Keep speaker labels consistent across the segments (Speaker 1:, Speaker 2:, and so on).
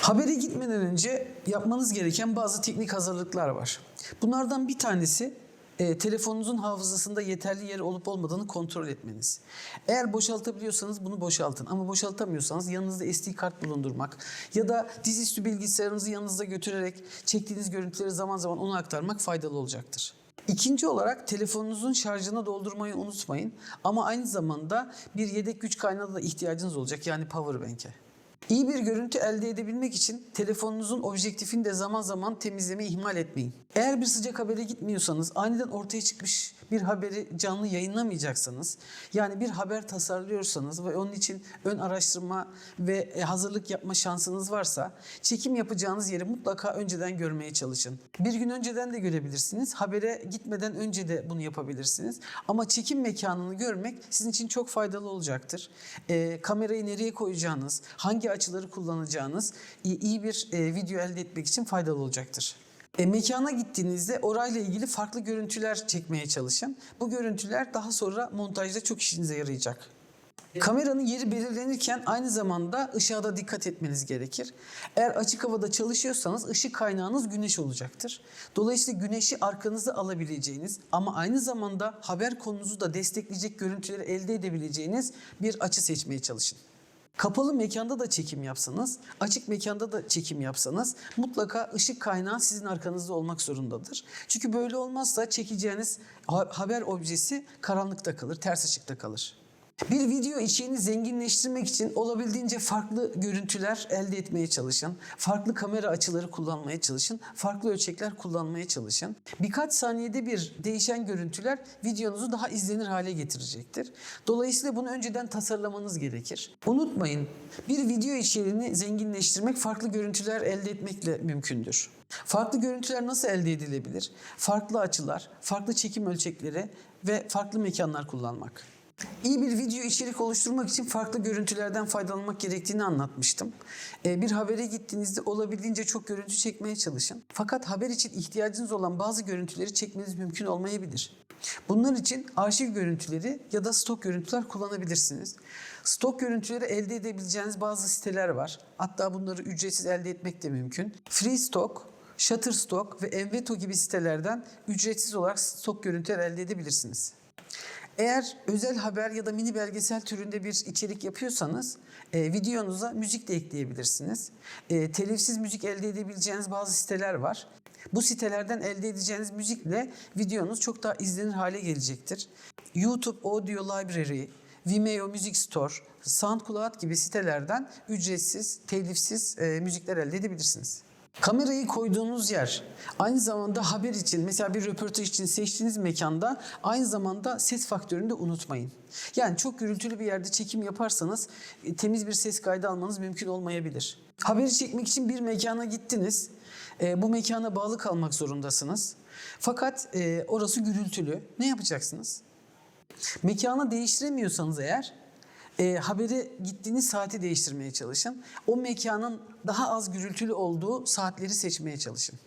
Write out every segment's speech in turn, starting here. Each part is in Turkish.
Speaker 1: Habere gitmeden önce yapmanız gereken bazı teknik hazırlıklar var. Bunlardan bir tanesi e, telefonunuzun hafızasında yeterli yer olup olmadığını kontrol etmeniz. Eğer boşaltabiliyorsanız bunu boşaltın ama boşaltamıyorsanız yanınızda SD kart bulundurmak ya da dizüstü bilgisayarınızı yanınızda götürerek çektiğiniz görüntüleri zaman zaman ona aktarmak faydalı olacaktır. İkinci olarak telefonunuzun şarjını doldurmayı unutmayın ama aynı zamanda bir yedek güç kaynağına da ihtiyacınız olacak yani power bank'e. İyi bir görüntü elde edebilmek için telefonunuzun objektifini de zaman zaman temizlemeyi ihmal etmeyin. Eğer bir sıcak habere gitmiyorsanız, aniden ortaya çıkmış bir haberi canlı yayınlamayacaksanız, yani bir haber tasarlıyorsanız ve onun için ön araştırma ve e, hazırlık yapma şansınız varsa, çekim yapacağınız yeri mutlaka önceden görmeye çalışın. Bir gün önceden de görebilirsiniz, habere gitmeden önce de bunu yapabilirsiniz. Ama çekim mekanını görmek sizin için çok faydalı olacaktır. E, kamerayı nereye koyacağınız, hangi açıları kullanacağınız iyi, bir e, video elde etmek için faydalı olacaktır. E, mekana gittiğinizde orayla ilgili farklı görüntüler çekmeye çalışın. Bu görüntüler daha sonra montajda çok işinize yarayacak. Kameranın yeri belirlenirken aynı zamanda ışığa da dikkat etmeniz gerekir. Eğer açık havada çalışıyorsanız ışık kaynağınız güneş olacaktır. Dolayısıyla güneşi arkanıza alabileceğiniz ama aynı zamanda haber konunuzu da destekleyecek görüntüleri elde edebileceğiniz bir açı seçmeye çalışın. Kapalı mekanda da çekim yapsanız, açık mekanda da çekim yapsanız mutlaka ışık kaynağı sizin arkanızda olmak zorundadır. Çünkü böyle olmazsa çekeceğiniz ha- haber objesi karanlıkta kalır, ters ışıkta kalır. Bir video içeriğini zenginleştirmek için olabildiğince farklı görüntüler elde etmeye çalışın. Farklı kamera açıları kullanmaya çalışın. Farklı ölçekler kullanmaya çalışın. Birkaç saniyede bir değişen görüntüler videonuzu daha izlenir hale getirecektir. Dolayısıyla bunu önceden tasarlamanız gerekir. Unutmayın bir video içeriğini zenginleştirmek farklı görüntüler elde etmekle mümkündür. Farklı görüntüler nasıl elde edilebilir? Farklı açılar, farklı çekim ölçekleri ve farklı mekanlar kullanmak. İyi bir video içerik oluşturmak için farklı görüntülerden faydalanmak gerektiğini anlatmıştım. Ee, Bir habere gittiğinizde olabildiğince çok görüntü çekmeye çalışın. Fakat haber için ihtiyacınız olan bazı görüntüleri çekmeniz mümkün olmayabilir. Bunlar için arşiv görüntüleri ya da stok görüntüler kullanabilirsiniz. Stok görüntüleri elde edebileceğiniz bazı siteler var. Hatta bunları ücretsiz elde etmek de mümkün. Freestock, Shutterstock ve Enveto gibi sitelerden ücretsiz olarak stok görüntüler elde edebilirsiniz. Eğer özel haber ya da mini belgesel türünde bir içerik yapıyorsanız e, videonuza müzik de ekleyebilirsiniz. E, telifsiz müzik elde edebileceğiniz bazı siteler var. Bu sitelerden elde edeceğiniz müzikle videonuz çok daha izlenir hale gelecektir. YouTube Audio Library, Vimeo Music Store, SoundCloud gibi sitelerden ücretsiz, telifsiz e, müzikler elde edebilirsiniz. Kamerayı koyduğunuz yer aynı zamanda haber için mesela bir röportaj için seçtiğiniz mekanda aynı zamanda ses faktörünü de unutmayın. Yani çok gürültülü bir yerde çekim yaparsanız e, temiz bir ses kaydı almanız mümkün olmayabilir. Haberi çekmek için bir mekana gittiniz. E, bu mekana bağlı kalmak zorundasınız. Fakat e, orası gürültülü. Ne yapacaksınız? Mekanı değiştiremiyorsanız eğer e, haberi gittiğiniz saati değiştirmeye çalışın. O mekanın daha az gürültülü olduğu saatleri seçmeye çalışın.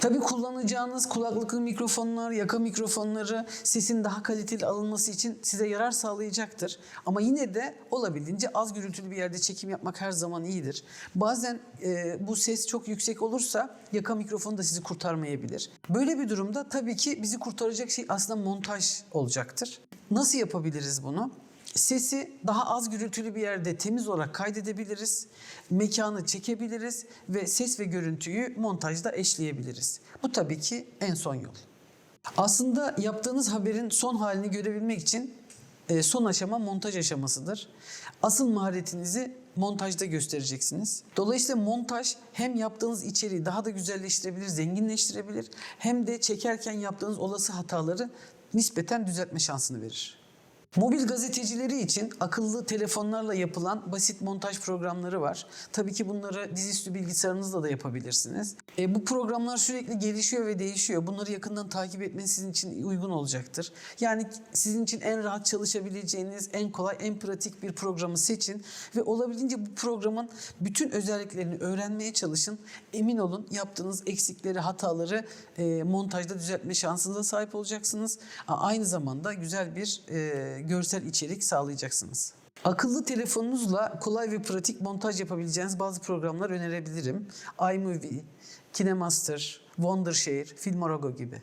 Speaker 1: Tabii kullanacağınız kulaklıklı mikrofonlar, yaka mikrofonları sesin daha kaliteli alınması için size yarar sağlayacaktır. Ama yine de olabildiğince az gürültülü bir yerde çekim yapmak her zaman iyidir. Bazen e, bu ses çok yüksek olursa yaka mikrofonu da sizi kurtarmayabilir. Böyle bir durumda tabii ki bizi kurtaracak şey aslında montaj olacaktır. Nasıl yapabiliriz bunu? Sesi daha az gürültülü bir yerde temiz olarak kaydedebiliriz. Mekanı çekebiliriz ve ses ve görüntüyü montajda eşleyebiliriz. Bu tabii ki en son yol. Aslında yaptığınız haberin son halini görebilmek için e, son aşama montaj aşamasıdır. Asıl maharetinizi montajda göstereceksiniz. Dolayısıyla montaj hem yaptığınız içeriği daha da güzelleştirebilir, zenginleştirebilir hem de çekerken yaptığınız olası hataları nispeten düzeltme şansını verir. Mobil gazetecileri için akıllı telefonlarla yapılan basit montaj programları var. Tabii ki bunları dizüstü bilgisayarınızla da yapabilirsiniz. E, bu programlar sürekli gelişiyor ve değişiyor. Bunları yakından takip etmeniz sizin için uygun olacaktır. Yani sizin için en rahat çalışabileceğiniz, en kolay, en pratik bir programı seçin ve olabildiğince bu programın bütün özelliklerini öğrenmeye çalışın. Emin olun yaptığınız eksikleri, hataları e, montajda düzeltme şansınıza sahip olacaksınız. Aynı zamanda güzel bir e, görsel içerik sağlayacaksınız. Akıllı telefonunuzla kolay ve pratik montaj yapabileceğiniz bazı programlar önerebilirim. iMovie, KineMaster, Wondershare, Filmora gibi.